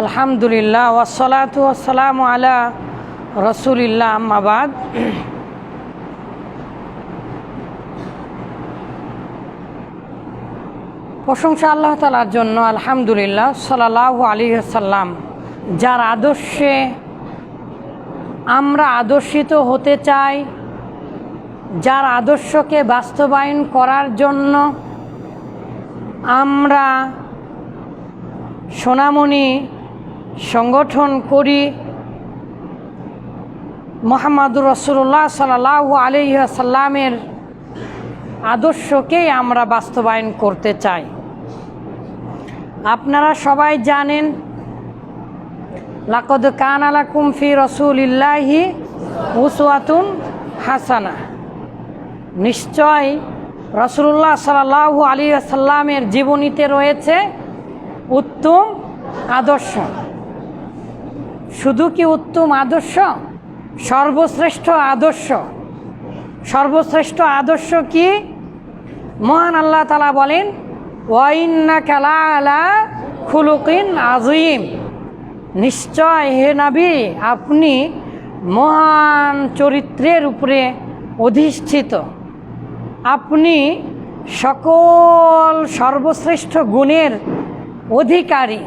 আলহামদুলিল্লাহ ওয়াসালাতু ওয়াসালাম আলা রসুলিল্লাহ আম্মাবাদ প্রশংসা আল্লাহ তালার জন্য, আলহামদুলিল্লাহ সাল্লাহ আলী সাল্লাম যার আদর্শে আমরা আদর্শিত হতে চাই, যার আদর্শকে বাস্তবায়ন করার জন্য আমরা সোনামণি সংগঠন করি মোহাম্মদুর রসুল্লাহ সাল্লাহ আলিহাসাল্লামের আদর্শকেই আমরা বাস্তবায়ন করতে চাই। আপনারা সবাই জানেন, লাকদ কান আলা কুমফি রসুলিল্লাহি উসওয়াতুন হাসানা। নিশ্চয় রসুল্লাহ সাল্লাহ আলী সাল্লামের জীবনীতে রয়েছে উত্তম আদর্শ। শুধু কি উত্তম আদর্শ? সর্বশ্রেষ্ঠ আদর্শ। সর্বশ্রেষ্ঠ আদর্শ কি? মহান আল্লাহ তালা বলেন ওয়াইন্না কালা আলা খুলুকিন আজিম নিশ্চয় হে নাবি, আপনি মহান চরিত্রের উপরে অধিষ্ঠিত। আপনি সকল সর্বশ্রেষ্ঠ গুণের অধিকারী।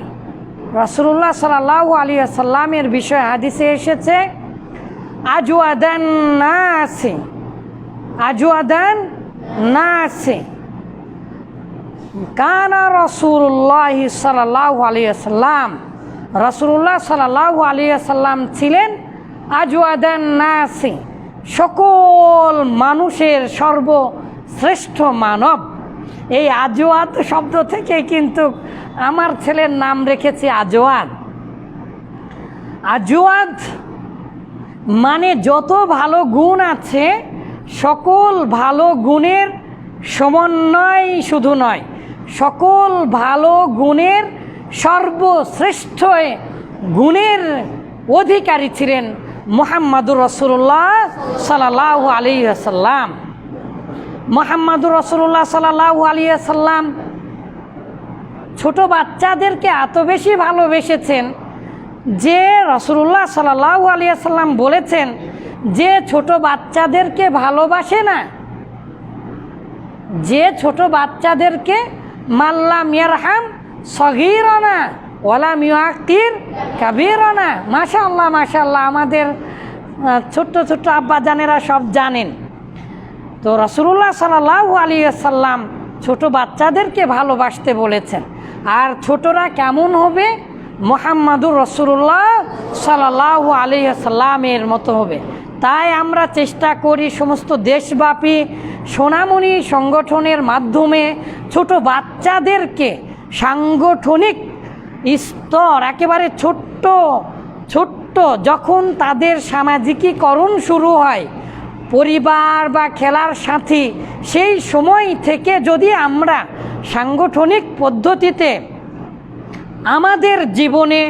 রসুল্লাহ সাল্লাহ আলী সাল্লামের বিষয়ে হাদিসে এসেছে, আজওয়াদান নাসি আজওয়াদান নাসি। কানা রসুল্লাহ সাল্লাহ আলিয়া সাল্লাম রসুল্লাহ সাল্লাহ আলিয়া সাল্লাম ছিলেন আজওয়াদান নাসি, সকল মানুষের সর্বশ্রেষ্ঠ মানব। এই আজওয়াদ শব্দ থেকে কিন্তু আমার ছেলের নাম রেখেছি আজওয়াদ আজওয়াদ মানে যত ভালো গুণ আছে, সকল ভালো গুণের সমন্বয় শুধু নয়, সকল ভালো গুণের সর্বশ্রেষ্ঠ গুণের অধিকারী ছিলেন মোহাম্মদুর রসুল্লাহ সাল্লাহ আলী সাল্লাম মোহাম্মদুর রসুল্লাহ সাল্লাহ আলী সাল্লাম ছোট বাচ্চাদেরকে এত বেশি ভালোবেসেছেন যে রসুল্লাহ সাল্লাহ আলিয়া সাল্লাম বলেছেন যে ছোট বাচ্চাদেরকে ভালোবাসে না, যে ছোট বাচ্চাদেরকে মাল্লাম ইয়ারহাম সগিরনা ওলাম ইয়াকির কাবিরনা। মাশাল্লাহ মাশাল্লাহ আমাদের ছোট্ট ছোট্ট আব্বাজানেরা সব জানেন। তো রসুল্লাহ সাল্লাহ আলী সাল্লাম ছোট বাচ্চাদেরকে ভালোবাসতে বলেছেন। আর ছোটরা কেমন হবে? মোহাম্মদুর রসুল্লাহ সাল্লাহ আলী সাল্লামের মতো হবে। তাই আমরা চেষ্টা করি সমস্ত দেশব্যাপী সোনামণি সংগঠনের মাধ্যমে ছোট বাচ্চাদেরকে সাংগঠনিক স্তর, একেবারে ছোট্ট ছোট্ট যখন তাদের সামাজিকীকরণ শুরু হয়, পরিবার বা খেলার সাথী, সেই সময় থেকে যদি আমরা সাংগঠনিক পদ্ধতিতে আমাদের জীবনে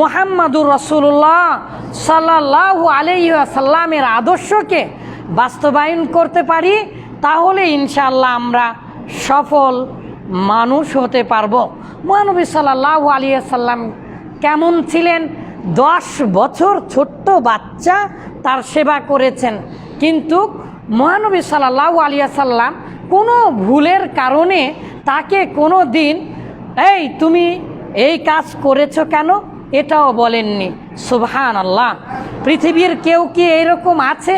মোহাম্মদুর রসুল্লাহ সাল্লাহ আলাইসাল্লামের আদর্শকে বাস্তবায়ন করতে পারি, তাহলে ইনশাল্লাহ আমরা সফল মানুষ হতে পারব। মহানবী সাল্লাহ আলিয়াল্লাম কেমন ছিলেন? দশ বছর ছোট্ট বাচ্চা তার সেবা করেছেন। কিন্তু মহানবী সাল্লাহ আলিয়াল্লাম কোনো ভুলের কারণে তাকে কোনো দিন, এই তুমি এই কাজ করেছ কেন? এটাও বলেননি। সুবহান আল্লাহ পৃথিবীর কেউ কি এরকম আছে?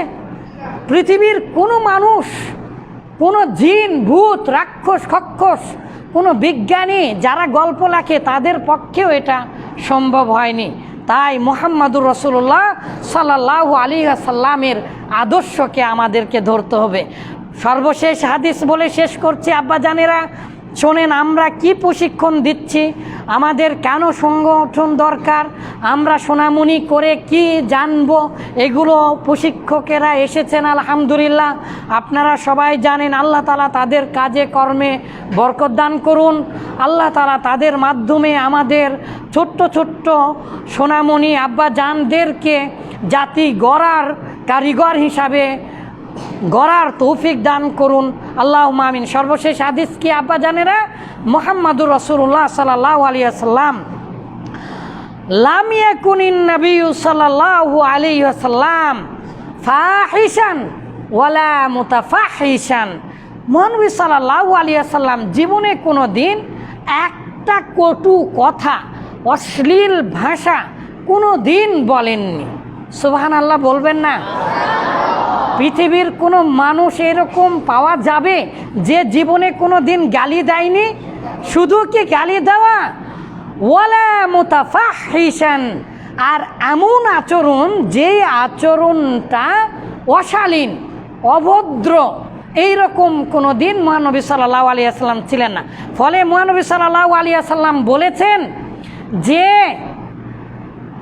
পৃথিবীর কোনো মানুষ, কোনো জিন, ভূত, রাক্ষস, খক্ষস, কোনো বিজ্ঞানী যারা গল্প লেখে, তাদের পক্ষেও এটা সম্ভব হয়নি। তাই মোহাম্মদুর রসুল্লাহ সাল্লাহ আলী সাল্লামের আদর্শকে আমাদেরকে ধরতে হবে। সর্বশেষ হাদিস বলে শেষ করছি আব্বাজানেরা শোনেন, আমরা কি প্রশিক্ষণ দিচ্ছি? আমাদের কেন সংগঠন দরকার? আমরা সোনামুনি করে কি জানব? এগুলো প্রশিক্ষকেরা এসেছেন, আলহামদুলিল্লাহ। আপনারা সবাই জানেন, আল্লাহ তালা তাদের কাজে, কর্মে বরকত দান করুন। আল্লাহ তালা তাদের মাধ্যমে আমাদের ছোট্ট ছোট্ট সোনামণি আব্বা জানদেরকে জাতি গড়ার কারিগর হিসাবে গড়ার তৌফিক দান করুন। আল্লাহ মামিন সর্বশেষ হাদিস কি আব্বা জানেরা? মোহাম্মদুর রসুল্লাহ সাল্লাহ আলিয়া সাল্লাম লাম ইয়াকুনিন নবী সাল্লাল্লাহু আলাইহি ওয়াসাল্লাম ফাহিশান ওয়ালা মুতাফাহিশান। মহানবী সাল্লাল্লাহু আলাইহি ওয়াসাল্লাম জীবনে কোনো দিন একটা কটু কথা, অশ্লীল ভাষা কোনো দিন বলেননি। সুবহান আল্লাহ বলবেন না? পৃথিবীর কোনো মানুষ এরকম পাওয়া যাবে যে জীবনে কোনো দিন গালি দেয়নি? শুধু কি গালি দেওয়া? ওয়ালা মুতাফাহিশান। আর এমন আচরণ যে আচরণটা অশালীন, অভদ্র, এইরকম কোনো দিন মহানবী সাল্লাহ আলিয়া সাল্লাম ছিলেন না। ফলে মহানবী সাল্লাহ আলিয়া সাল্লাম বলেছেন যে